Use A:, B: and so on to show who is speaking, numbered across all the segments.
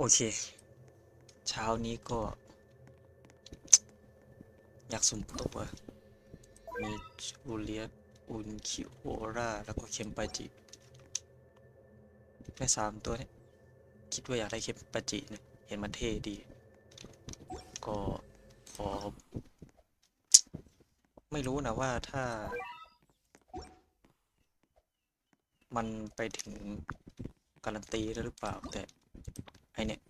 A: โอเค เช้านี้ก็ อยากสุ่มตัวมีจูเลียตอุนคิโอราแล้วก็เคมปาจิได้สามตัวเนี่ยคิดว่าอยากได้เคมปาจิเนี่ยเห็นมันเท่ดี ก็ขอไม่รู้นะว่าถ้า มันไปถึงการันตีหรือเปล่าแต่ ไอเนี่ย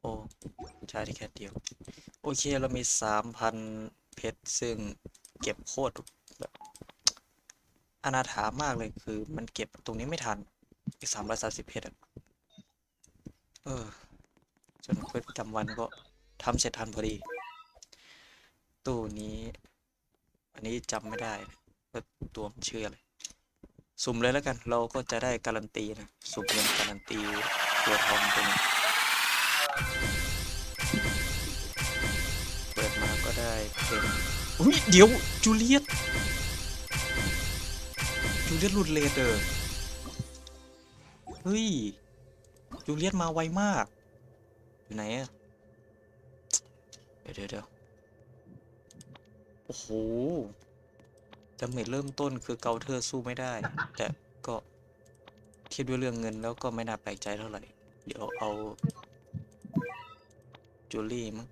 A: โอ้ใช้ได้แค่เดียว โอเคเรามีสามพันเพชร ซึ่งเก็บโคตรแบบอนาถามากเลยคือมันเก็บตรงนี้ไม่ทัน อีกสามร้อยสาสิบเพชรอะเออจนเควสประจำวันก็ทำเสร็จทันพอดี ตู้นี้ อันนี้จำไม่ได้ว่าตัวมันชื่ออะไร สุ่มเลยแล้วกัน เราก็จะได้การันตีนะ สุ่มเงินการันตี ตัวทองตัวนี้เปิดมาก็ได้เป็นอุ้ยเดี๋ยวจูเลียตจูเลียตหลุดเลเดอร์เฮ้ยจูเลียตมาไวมาก อยู่ไหนอะเดี๋ยวเดี๋ยวโอ้โหดาเมจเริ่มต้นคือเกาเทอสู้ไม่ได้ แต่ก็ เทียบด้วยเรื่องเงินแล้วก็ไม่น่าแปลกใจเท่าไหร่ เดี๋ยวเอาจูลี่มั้ง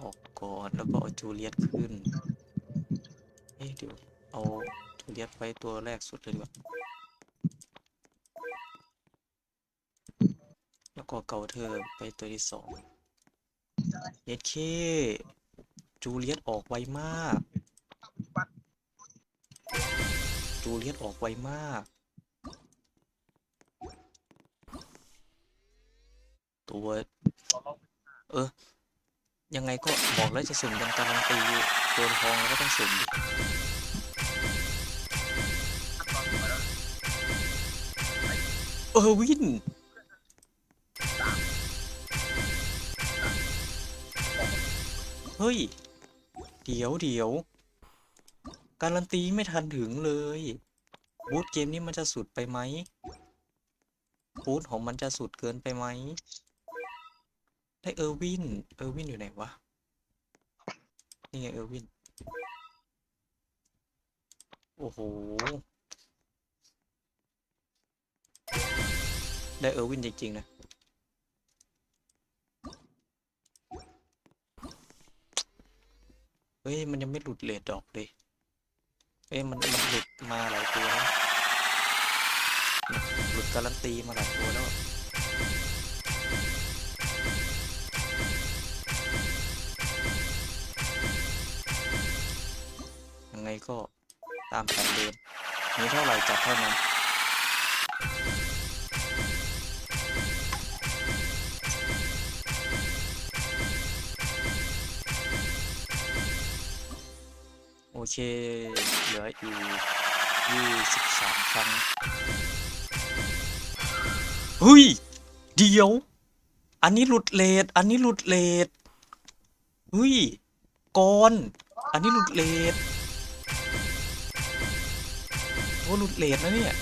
A: ออกก่อนแล้วก็เอาจูเลียตขึ้น เอ๊ะเดี๋ยวเอาจูเลียตไว้ตัวแรกสุดเลยดีกว่า แล้วก็เกาเธอไปตัวที่สองเย็ดเคจูเลียตออกไวมาก จูเลียตออกไวมาก ตัว เออ ยังไงก็บอกแล้วจะสุ่มกันการันตีตัวทองแล้วก็ต้องสุ่มเออวินเฮ้ย เดี๋ยวเดี๋ยว การันตีไม่ทันถึงเลย บูธเกมนี้มันจะสุดไปไหมบูธของมันจะสุดเกินไปไหม ได้เออร์วิน เออร์วินอยู่ไหนวะ นี่ไงเออร์วิน โอ้โห ได้เออร์วินจริงๆนะ เฮ้ย มันยังไม่หลุดเลดดอกเลยเอ้ยมันมันหลุดมาหลายตัวแล้วหลุดการันตีมาหลายตัวแล้ว ยังไงก็ตามแผนเดิมมีเท่าไหร่จัดเท่านั้นโอเค เหลืออีกยี่สิบสามครั้งเฮ้ย เดี๋ยว อันนี้หลุดเลทอันนี้หลุดเลทเฮ้ยก่อน อันนี้หลุดเลท ตัวหลุดเลทนะเนี่ย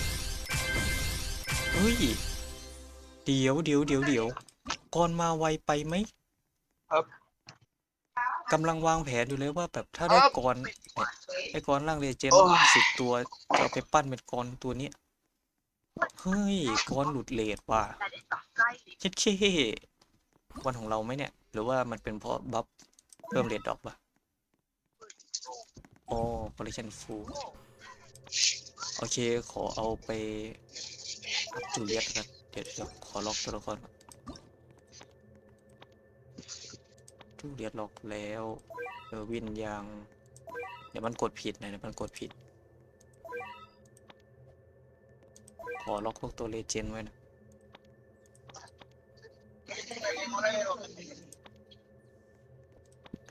A: เฮ้ยเดี๋ยวเดี๋ยวเดี๋ยวเดี๋ยวก่อนมาไวไปไหม
B: ครับ
A: กำลังวางแผนอยู่เลยว่าแบบถ้าได้ก่อนเนี่ยไอ้กรร่างเลเจน
B: โอ้ย
A: สิบตัวจะเอาไปปั้นเป็นกรตัวเนี้ยเฮ้ยกรหลุดเลทว่ะเช็ดเควันของเราไหมเนี่ย หรือว่ามันเป็นเพราะบัฟเพิ่มเลทดอกปะโอ้คอลเลคชันฟู โอเคขอเอาไปอัพจูเลียตครับเดี๋ยวเดี๋ยวขอล็อกตัวละครจูเลียตล็อกแล้วเออวินยังเดี๋ยวมันกดผิดนะเดี๋ยวมันกดผิด ขอล็อกพวกตัวเลเจนด์ไว้นะ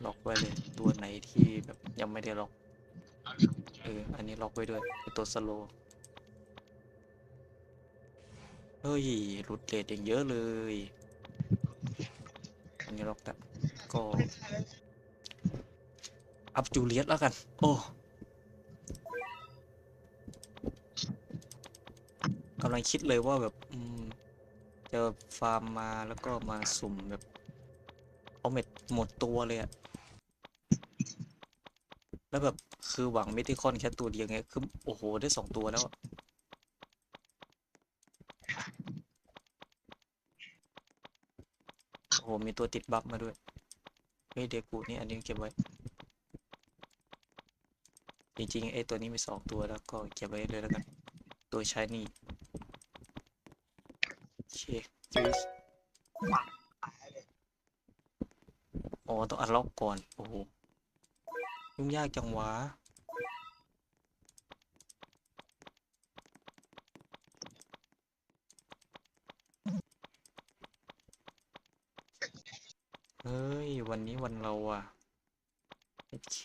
A: ล็อกไว้เลยตัวไหนที่แบบยังไม่ได้ล็อก เออ อันนี้ล็อกไว้ด้วยไอ้ตัวสโลเฮ้ยหลุดเลทอย่างเยอะเลย อันนี้ล็อกแล้วก็ อัพจูเลียตแล้วกัน โอ้กำลังคิดเลยว่าแบบจะฟาร์มมาแล้วก็มาสุ่มแบบ เอาเม็ดหมดตัวเลยอะแล้วแบบ คือหวังเมติคอนแค่ตัวเดียวไงคือโอ้โหได้สองตัวแล้วโอ้โหมีตัวติดบัฟมาด้วยเฮ้ยเดกูนี่อันนี้เก็บไว้ จริงๆไอ้ตัวนี้มีสองตัวแล้วก็เก็บไว้เลยแล้วกัน ตัวชายนี่โอเคฟิสอ๋อต้องอันล็อกก่อน โอ้โหยุ่งยากจังวะ เฮ้ย วันนี้วันเราอะโอเค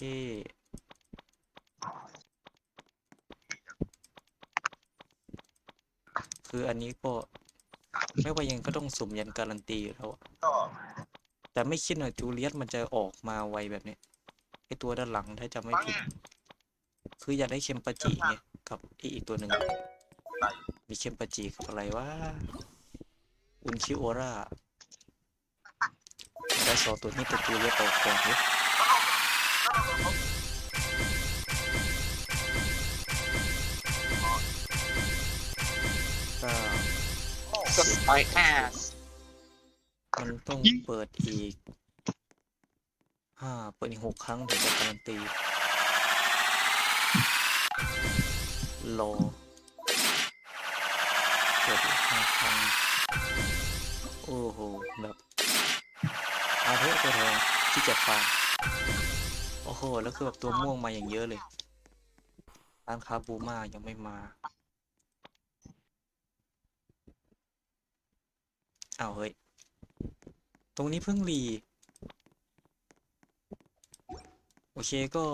A: คืออันนี้ก็ไม่ว่ายังก็ต้องสุ่มยันการันตีแล้วแต่ไม่คิดว่าจูเลียสมันจะออกมาไวแบบนี้ไอตัวด้านหลังถ้าจะไม่ผิด คืออยากได้เคมปาจิไงกับออีกตัวหนึ่งมีเคมปาจิกับอะไรวะอุนคิโอรา ได้สองตัวนี้ตัวจูเลียสออกก่อนเฮ้ยก็
C: สปอยแอส
A: มันต้องเปิดอีกห้าเปิดอีกหกครั้งถึงจะการันตีรอเปิดอีกห้าครั้งโอ้โหแบบ อาเทะตัวทองที่เจ็ดฟางโอ้โห แล้วคือแบบตัวม่วงมาอย่างเยอะเลยร้านค้าบูมายังไม่มาอ้าวเฮ้ย ตรงนี้เพิ่งรี โอเคก็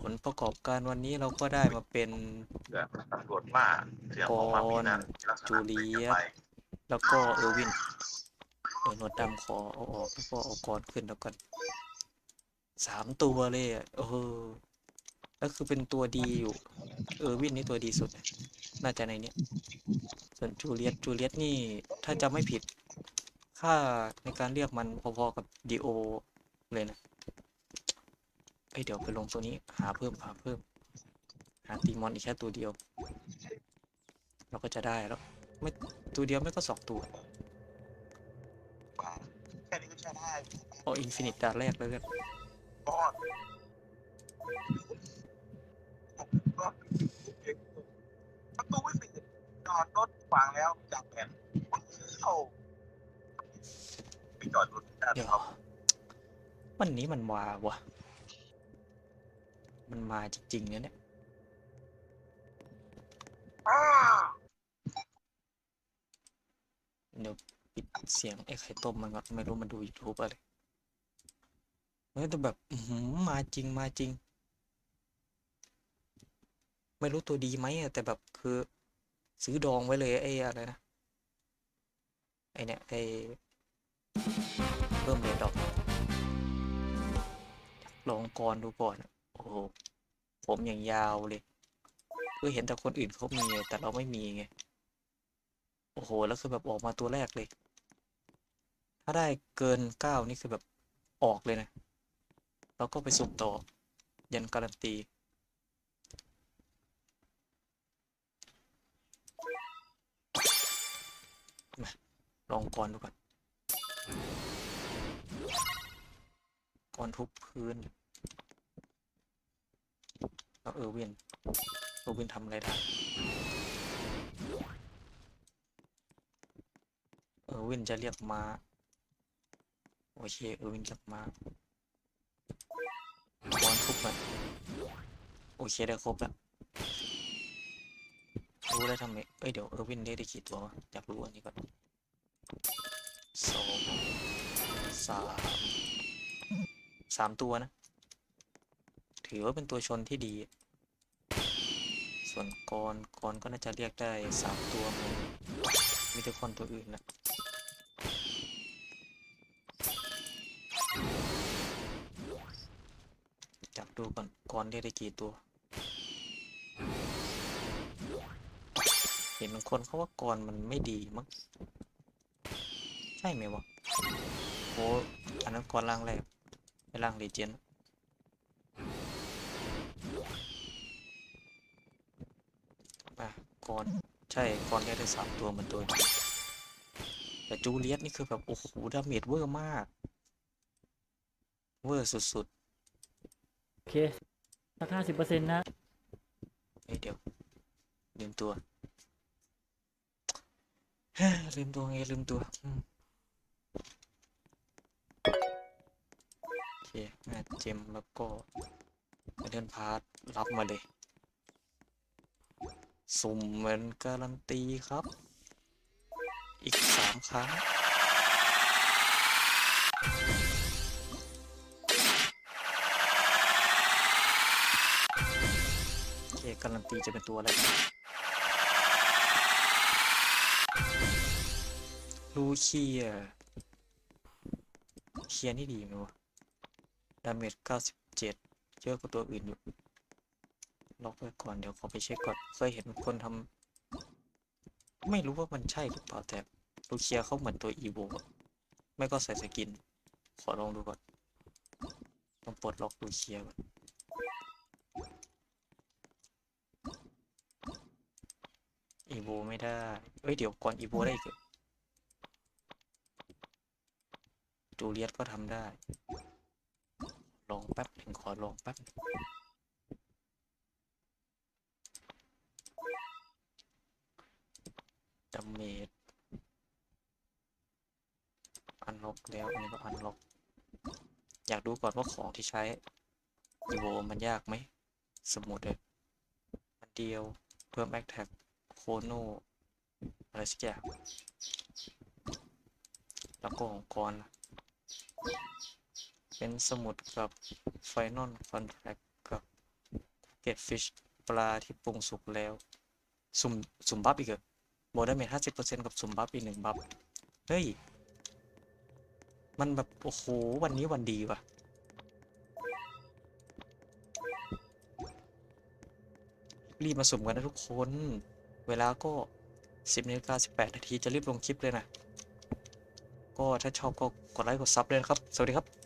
A: ผลประกอบการวันนี้เราก็ได้มาเป็น
B: แบบตำรวจว่าเสียงออกมามีนะลักษณะ
A: จูเลียต
B: ไป
A: แล้วก็เออร์วินเออ หนวดดำขอเอาออกแล้วก็เอากรขึ้นแล้วกันสามตัวเลยอะเออแล้วคือเป็นตัวดีอยู่ เออวินนี่ตัวดีสุด น่าจะในเนี้ยส่วนจูเลียตจูเลียตนี่ถ้าจะไม่ผิด ค่าในการเรียกมันพอๆกับดีโอเลยนะเอ้ยเดี๋ยวไปลงตัวนี้ หาเพิ่มหาเพิ่ม หาตีมอนอีกแค่ตัวเดียว เราก็จะได้แล้ว ไม่ตัวเดียวไม่ก็สองตัว
B: แค่นี้ก็ใช้ได้
A: เอาอินฟินิตดาแรกเลยกัน
B: ก้อนก็ประตูวิสิตจอดรถขวางแล้วจับแผ่นเข้าไปจอดรถด้าน
A: เดี๋ยว
B: ครับ
A: วันนี้มันมาวะมันมาจริงๆเนี่ยเนี่ย
B: อ้า
A: เดี๋ยวปิดเสียงไอ้ไข่ต้มมันก่อนไม่รู้มันดู YouTube อะไร เฮ้ยแต่แบบอือหือมาจริงมาจริง ไม่รู้ตัวดีไหมอะแต่แบบคือซื้อดองไว้เลยไอ้อะไรนะไอเนี่ยไอเพิ่มเลทดอกลองก่อนดูก่อนโอ้โหผมอย่างยาวเลยคือเห็นแต่คนอื่นเขามีแต่เราไม่มีไงโอ้โหแล้วคือแบบออกมาตัวแรกเลย ถ้าได้เกินเก้านี่คือแบบออกเลยนะ แล้วก็ไปสุ่มต่อ ยันการันตีมาลองก่อนดูก่อนก่อนทุบพื้นแล้วเออร์วินเออร์วินทำอะไรได้เออร์วินจะเรียกมาโอเคเออร์วินเรียกมา บอลทุบมันโอเคได้ครบแล้วรู้ได้วทำไมเอ้ยเดี๋ยวเออร์วินได้ได้กี่ตัววะอยากรู้อันนี้ก่อนสองสามสามตัวนะ ถือว่าเป็นตัวชนที่ดี ส่วนกรกรก็น่าจะเรียกได้สามตัวเหมือนมิเตอร์คนตัวอื่นนะ จับดูก่อนก่อนเรียกได้กี่ตัว เห็นบางคนเขาว่ากรมันไม่ดีมั้งใช่ไหมวะโอ้อันนั้นก่อนล่างแรกไปล่างเลเจนด์อะก่อนใช่ก่อนแรกได้สามตัวเหมือนตัวแต่จูเลียสนี่คือแบบ โอ้โหดาเมจเวอร์มาก เวอร์สุด
D: โอเค สักห้าสิบเปอร์เซ็นต์นะ
A: เฮ้ยเดี๋ยว ลืมตัวลืมตัวไงลืมตัวโอเคเจมแล้วก็เดินพาร์ทรับมาเลย สุ่มเหมือนการันตีครับ อีกสามครั้ง การันตีจะเป็นตัวอะไรนะลูเคียเคียนี่ดีไหมวะ ดาเมจ 97 เยอะกว่าตัวอื่นอยู่ ล็อกไว้ก่อนเดี๋ยวขอไปเช็คก่อน เคยเห็นคนทำ ไม่รู้ว่ามันใช่หรือเปล่าแต่ลูเคียเขาเหมือนตัวอีโวะไม่ก็ใส่สกิน ขอลองดูก่อน ต้องปลดล็อกลูเคียก่อน โวไม่ได้ เอ้ย เดี๋ยวก่อนอีโวได้อีกเหรอจูเลียตก็ทำได้ ลองแป๊บหนึ่งขอลองแป๊บหนึ่งดาเมจอันล็อกแล้วอันนี้ก็อันล็อก อยากดูก่อนว่าของที่ใช้อีโวมันยากไหม สมุดเลยอันเดียวเพิ่มแอคแท็ก โคโนอะไรสักอย่างแล้วก็ของกรเป็นสมุดกับ Final Contract กับ Get Fish ปลาที่ปรุงสุกแล้ว สุ่มสุ่มบัฟอีกเหรอโบดาเมจห้าสิบเปอร์เซ็นต์กับสุ่มบัฟอีกหนึ่งบัฟ เฮ้ย มันแบบ โอ้โห วันนี้วันดีว่ะรีบมาสุ่มกันนะทุกคน เวลาก็สิบนาฬิกาสิบแปดนาทีจะรีบลงคลิปเลยนะ ก็ถ้าชอบก็กดไลค์กดซับเลยนะครับ สวัสดีครับ